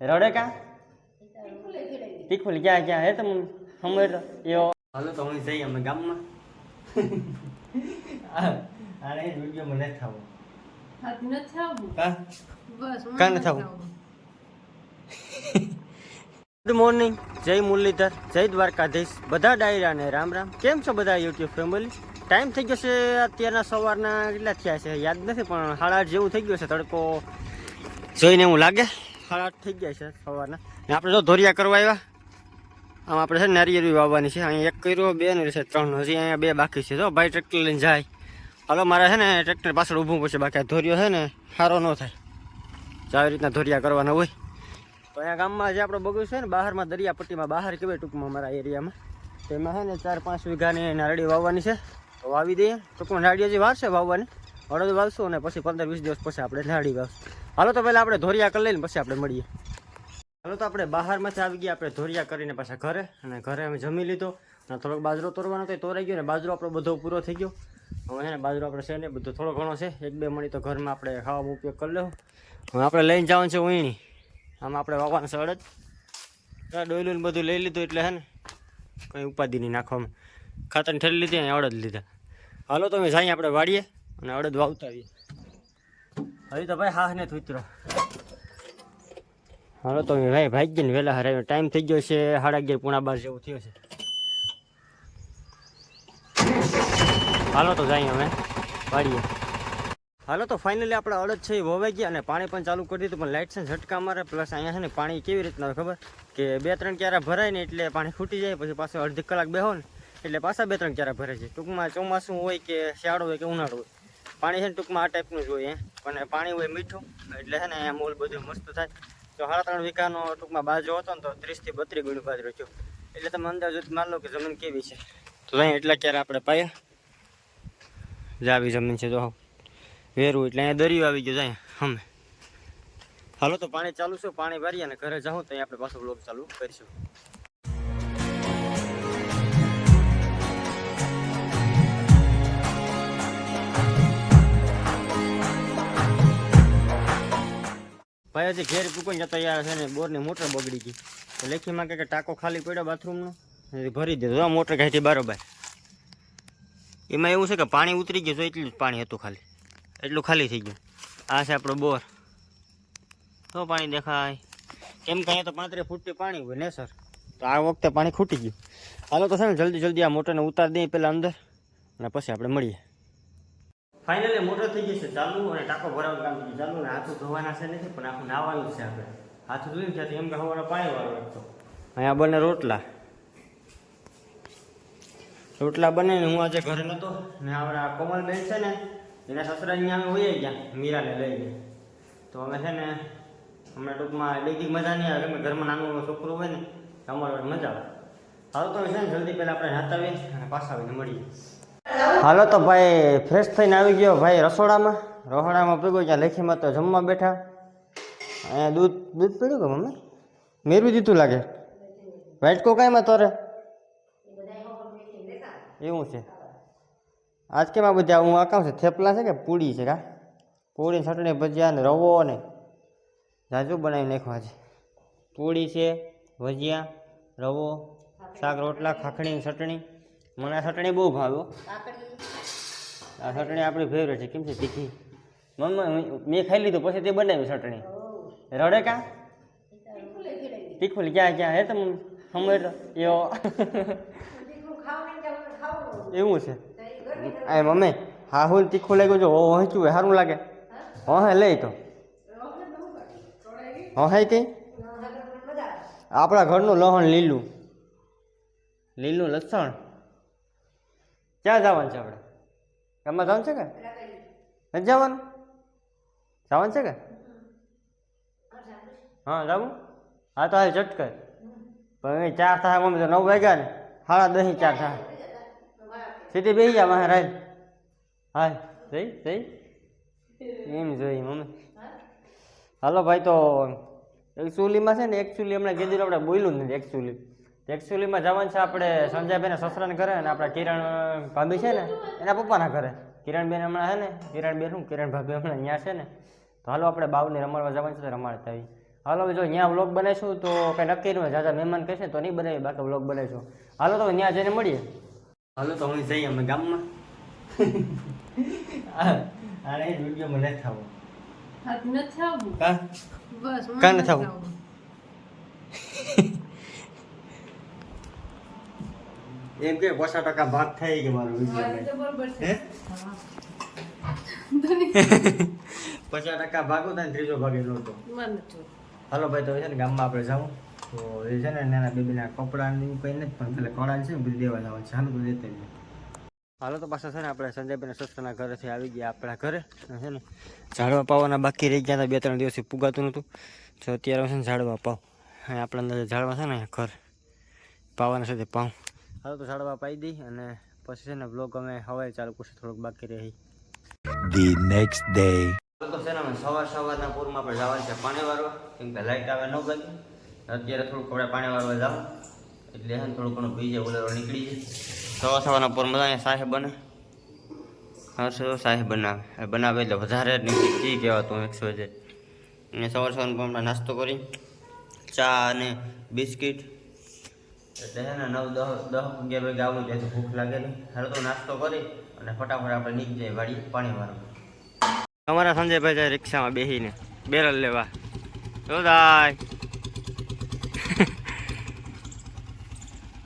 રડે કા? તીખુલ ક્યાં ક્યાં? હે તમે સમજ એવો. હાલો તો હું જઈ અમે ગામમાં. અરે વીડિયો મને થવું. હાથી ન થાવું? કાં. ગુડ મોર્નિંગ જય મુરલીધર જય દ્વારકાધીશ. બધા ડાયરાને રામ રામ. કેમ છો બધા યુટ્યુબ ફેમિલી ટાઈમ થઈ ગયો છે અત્યારના સવારના કેટલા થયા છે? યાદ નથી પણ સાડા આઠ જેવું થઈ ગયું છે તડકો જોઈને એવું લાગે. સાડા આઠ થઈ ગયા છે સવારના. આપણે જો ધોરિયા કરવા આવ્યા. આમ આપણે છે નારિયેળી વાવવાની છે. અહીંયા એક કર્યો, બે ને છે ત્રણ. હજી અહીંયા બે બાકી છે. જો ભાઈ ટ્રેક્ટર લઈને જાય. હાલો, મારે છે ને ટ્રેક્ટર પાછળ ઊભું પડશે બાકી ધોરિયો છે ને સારો ન થાય. તો આવી રીતના ધોરિયા કરવાના હોય. તો અહીંયા ગામમાં જે આપણો બગીચો છે ને, બહારમાં દરિયાપટ્ટીમાં બહાર કહેવાય ટૂંકમાં મારા એરિયામાં. તેમાં છે ને ચાર પાંચ વીઘાની નારળી વાવવાની છે. તો વાવી દઈએ. ટૂંકમાં નારળી હજી વાવશે વાવવાની. હળદ વાવશું અને પછી પંદર વીસ દિવસ પછી આપણે નારળી વાવશું. હાલો તો પહેલાં આપણે ધોરિયા કરી લઈને પછી આપણે મળીએ. હાલો તો આપણે બહારમાંથી આવી ગયા, આપણે ધોરિયા કરીને પાછા ઘરે અને ઘરે અમે જમી લીધો. અને થોડોક બાજરો તોરવાનો તો તોરાઈ ગયો ને બાજરો આપણો બધો પૂરો થઈ ગયો. હવે છે બાજરો આપણે છે ને બધો થોડો ઘણો છે. એક બે મણી તો ઘરમાં આપણે ખાવાનો ઉપયોગ કરી લો હવે આપણે લઈને જવાનું છે ઉઈણી આમાં આપણે વાવવાનું છે અડદ. ડોયલું બધું લઈ લીધું એટલે હે ને કંઈ ઉપાધિ નહીં નાખવામાં. ખાતર ઠેલી લીધી અને અડદ લીધા. હાલો તો અમે જઈએ, આપણે વાડીએ અને અડદ વાવતા આવીએ. હવે તો ભાઈ હા ને ઉતરો હાલો તો ભાઈ ભાઈ ને વહેલા હરાવ્યો ટાઈમ થઈ ગયો છે સાડા અગિયાર, પૂણા બાર જેવું થયો છે. હાલો તો જઈએ અમે વાડીએ હાલો તો ફાઇનલી આપણે અડદ છે એ વવાઈ ગયા અને પાણી પણ ચાલુ કરી દીધું, પણ લાઇટ છે ઝટકા મારે. પ્લસ અહીંયા છે ને પાણી કેવી રીતના ખબર? કે બે ત્રણ ક્યારા ભરાય ને એટલે પાણી ખૂટી જાય, પછી પાછું અડધી કલાક બેહો ને એટલે પાછા બે ત્રણ ક્યારા ભરાય છે. ટૂંકમાં ચોમાસું હોય કે શિયાળો હોય કે ઉનાળો હોય. પાણી છે ને ટૂંકમાં આ ટાઈપનું જ હોય પણ પાણી હોય મીઠું, એટલે છે ને અહીંયા મૂળ બધું મસ્ત થાય. તો સાડા ત્રણ વીઘાનો ટૂંકમાં બાજરો હતો ને તો ત્રીસથી બત્રીસ ગુણ બાજરો થયો. એટલે તમે અંદાજ માન લો કે જમીન કેવી છે. તો અહીં એટલા ક્યારે આપણે પાયા? જ આવી જમીન છે તો હાવ. વેરું એટલે અહીંયા દરિયો આવી ગયો જાય અમે હાલો તો પાણી ચાલુ છે, પાણી ભરીએ અને ઘરે જાઉં તો આપણે પાછું બ્લોગ ચાલુ કરીશું. ભાઈ, હજી ઘેર પૂકન જતા યાર છે ને, બોરની મોટર બગડી ગઈ. તો લેખીમાં કે ટાંકો ખાલી પડ્યો બાથરૂમનો. ભરી દીધો. મોટર કાઢી બરોબર એમાં એવું છે કે પાણી ઉતરી ગયું, તો એટલું જ પાણી હતું ખાલી. એટલું ખાલી થઈ ગયું. આ છે આપણો બોર. તો પાણી દેખાય. કેમ કે તો પાંત્રીસ ફૂટથી પાણી હોય ને, સર? તો આ વખતે પાણી ખૂટી ગયું. હાલો તો છે ને, જલ્દી જલ્દી આ મોટરને ઉતારી દઈએ પહેલાં અંદર, અને પછી આપણે મળીએ. ફાઇનલી મોટર થઈ જશે ચાલુ અને ટાંકો ભરાવાનું કામ થઈ ચાલુ અને હાથું ધોવાના છે નથી, પણ આખું નાવાનું છે આપણે. હાથું ધોઈને ત્યાંથી એમ કે હવાના પાણી વાળો રાખતો અહીંયા બને રોટલા. રોટલા બને ને હું આજે ઘરે નહોતો ને આપણે આ કોમલબેન છે ને, એના સસરાની અમે હોઈએ ગયા, મીરાને લઈને. તો અમે છે ને હમણાં ટૂંકમાં બેગી મજા નહીં આવે, અમે ઘરમાં નાનું છોકરું હોય ને, તો અમારે મજા આવે. હાલો તો છે ને જલ્દી પહેલાં આપણે નાતા આવીએ અને પાછા આવીને મળીએ. હાલો તો ભાઈ ફ્રેશ થઈને આવી ગયો ભાઈ રસોડામાં. રસોડામાં પીગો ત્યાં લેખીમાં તો જમવા બેઠા. અહીંયા દૂધ દૂધ પીડ્યું કે મમ્મી? મેરવી દીધું લાગે. વાઇટકો કાંઈમાં તોરે? એવું છે. આજ કેમ બધા, હું આકામ છે, થેપલા છે કે પૂડી છે કા? પૂડી ચટણી, ભજીયા ને રવો ને જાજુ બનાવી નાખવા છે પૂડી છે, ભજીયા, રવો, શાક રોટલા ખાખડીની ચટણી. મને આ ચટણી બહુ ભાવ્યો આ ચટણી આપણી ફેવરેટ છે. કેમ છે? તીખી. મમ્મી મેં ખાઈ લીધું પછી તે બનાવી ચટણી. રડે કા? તીખું ક્યાં ક્યાં? હે તમે સમય તો એવો. એવું છે. આ મમ્મી હા હું તીખું લાગ્યું છે. હંચ્યું સારું લાગે. હા? હે લઈ તો. હા હે કઈ? આપણા ઘરનું લહણ લીલું. લીલું લસણ. ક્યાં જવાનું છે આપણે? ગામમાં જવાનું છે કે? નથી જવાનું? જવાનું છે કે? હા, જવું? હા, તો હાલ ચટકર પણ અહીં ચાર થાય મમ્મી તો નવ વાગ્યા ને. સાડા દહીં ચાર થાય સીધી બેસી જા મારે રાય હા જઈ જઈ. એમ જોઈ, મમ્મી. હાલો, ભાઈ, તો એક ચૂલીમાં છે ને એકચ્યુઅલી હમણાં કીધું આપણે બોલ્યું જ નથી એકચ્યુઅલી એકચ્યુઅલીમાં જવાનું છે આપણે સંજયભાઈને સસરાને ઘરે અને આપણા કિરણ ભાભી છે ને એના પપ્પાના ઘરે. કિરણબેન હમણાં છે ને કિરણબેન શું કિરણ ભાભી હમણાં અહીંયા છે ને. તો હાલો આપણે બાવને રમાડવા જવાનું છે તો રમાડતા આવી હાલો જો ત્યાં વ્લોગ બનાવીશું તો કંઈ નક્કી નહીં જાજા મહેમાન કહેશે તો નહીં બનાવી બાકી વ્લોગ બનાવીશું. હાલો તો ત્યાં જઈને મળીએ. હાલો તો હું જઈએ અમે ગામમાં. આને વીડિયો મને થાવો થવું હાથી નથી હું? કાં નથી નથી એમ કે પચાસ ટકા ભાગ થઈ ગયો મારો. પચાસ ટકા ભાગો થાય ને ત્રીજો ભાગ નહોતો હતો. હાલો ભાઈ તો છે ને ગામમાં આપણે જાઉં. તો એ છે ને નાના બેબીના કપડાની કંઈ નથી પણ પેલા કળા છે ને બધું દેવા જવાનું છે. હાલ બધું દેતા. હાલો તો પાછા છે ને આપણે સંજયભાઈના સસરાના ઘરેથી આવી ગયા આપણા ઘરે. છે ને ઝાડવા પાવાના બાકી રહી ગયા હતા બે ત્રણ દિવસથી પુગાતું નહોતું. તો અત્યારે છે ને ઝાડવા પાવ અને આપણા અંદર ઝાડવા છે ને ઘર. પાવાના સાથે પાઉં. હાલો તો સાડવા પાઈ દઈ અને પછી છે ને બ્લોગ અમે હવે ચાલુ કરશું થોડુંક બાકી રહી. ધી નેક્સ્ટ ડે તો છે ને સવાર સવારના પૂરમાં આપણે જવાનું છે પાણી વાળવા કેમ કે લાઇટ આવે ન ગઈ અત્યારે થોડુંક આપણે પાણી વાળવા જાવ એટલે હે થોડું ઘણું પી જાય નીકળી જાય. સવાર સવારના પૂરમાં જાય સાહેબ બને. હર્ષ સાહેબ બનાવે. બનાવે એટલે વધારે કી કહેવાતું એકસો જે. અને સવાર સવારમાં નાસ્તો કરી. ચા અને બિસ્કિટ. એટલે છે ને નવ દસ દસ અગિયાર વાગે આવું જાય તો ભૂખ લાગે નહીં હાલ તો નાસ્તો કરી અને ફટાફટ આપણે નીકળી જાય વાડી પાણી વાળું અમારા સંજયભાઈ જાય રિક્ષામાં બેસીને બેરલ લેવા. જો દાય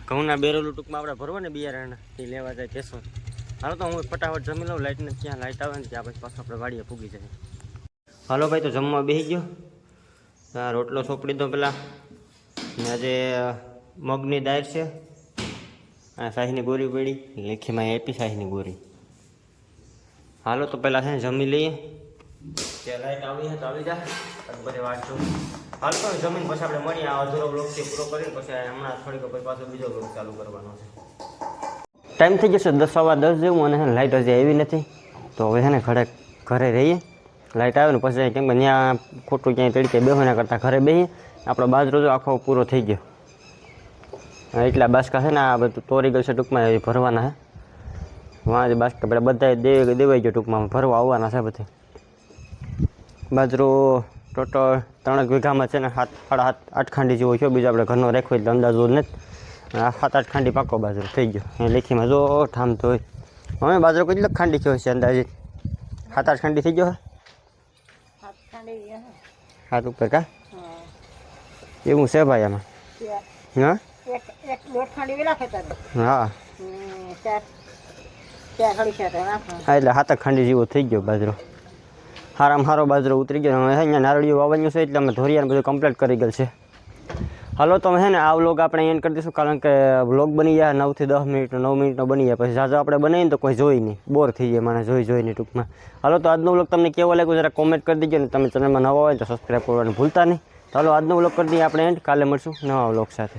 ઘઉંના બેરલું ટૂંકમાં આપણે ભરવા ને બિયારણ એ લેવા જાય કેશોદ. હાલો તો હું ફટાફટ જમી લઉં લાઇટ ને ક્યાં લાઇટ આવે ને ત્યાં પછી પાછું આપણે વાડીએ પૂગી જાય હાલો ભાઈ તો જમવા બેસી ગયો. રોટલો સોંપડી દો પેલા. ને આજે મગની દાળ છે. આ શાહીની ગોરી પડી. લેખીમાં એપી શાહીની ગોરી. હાલો તો પહેલાં છે ને જમી લઈએ. લાઈટ આવી છે તો આવી જા. બધી વાત હાલ તો જમીન પછી આપણે મળીએ. આ અધૂરો બ્લોકથી પૂરો કરીને પછી હમણાં થોડીક પછી પાછો બીજો બ્લોક ચાલુ કરવાનો છે. ટાઈમ થઈ જશે દસ સવા દસ જેવું અને લાઇટ હજી આવી નથી. તો હવે છે ને ઘરે ઘરે રહીએ. લાઇટ આવે ને પછી કેમ કે ત્યાં ખોટું ક્યાંય તડકે બેહોના કરતાં ઘરે બેહીએ. આપણો બાજરો જો આખો પૂરો થઈ ગયો. એટલા બાસકા છે ને આ બધું તોરી ગયું છે ટૂંકમાં એ ભરવાના છે. વાં જ બાસ્કેટ પેલા બધા દેવી દેવાઈ ગયો ટૂંકમાં ભરવા આવવાના છે બધે. બાજરો ટોટલ ત્રણેક વીઘામાં છે ને સાત સાડા સાત આઠ ખાંડી જેવો છે બીજો આપણે ઘરનો રાખ્યો એટલે અંદાજો જ નથી આ સાત આઠ ખાંડી પાકો બાજરો થઈ ગયો. એ લેખીમાં જો ઠામ તો હોય. હવે બાજરો કેટલો ખાંડી થયો છે અંદાજે? સાત આઠ ખાંડી થઈ ગયો હાથ ઉપર કા? એવું છે ભાઈ આમાં? હા? એક એક ખાંડી હા. ચાર ચાર ખાડી ખેતર હા. એટલે હાથક ખાંડી જેવો થઈ ગયો બાજરો. હારામ હારો બાજરો ઉતરી ગયો. હવે અહીંયા નારળીઓ વાવવાનું છે એટલે અમે ધોરિયાને બધું કમ્પ્લીટ કરી ગયેલ છે. હાલો તો હે ને આ વ્લોગ આપણે એન્ડ કરી દઈશું કારણ કે વ્લોગ બની જાય નવથી દસ મિનિટનો નવ મિનિટનો બની જાય પછી જાજો આપણે બનાવીએ ને તો કોઈ જોઈ નહીં. બોર થઈ જાય મને જોઈ જોઈને ટૂંકમાં. હાલો તો આજનો વ્લોગ તમને કેવો લાગ્યો જરા કોમેન્ટ કરી દીજો ને તમે ચેનલમાં નવા હોય તો સબસ્ક્રાઈબ કરવાનું ભૂલતા નહીં. ચાલો આજનો વ્લોગ કરી દઈએ આપણે એન્ડ કાલે મળશું નવા વ્લોગ સાથે.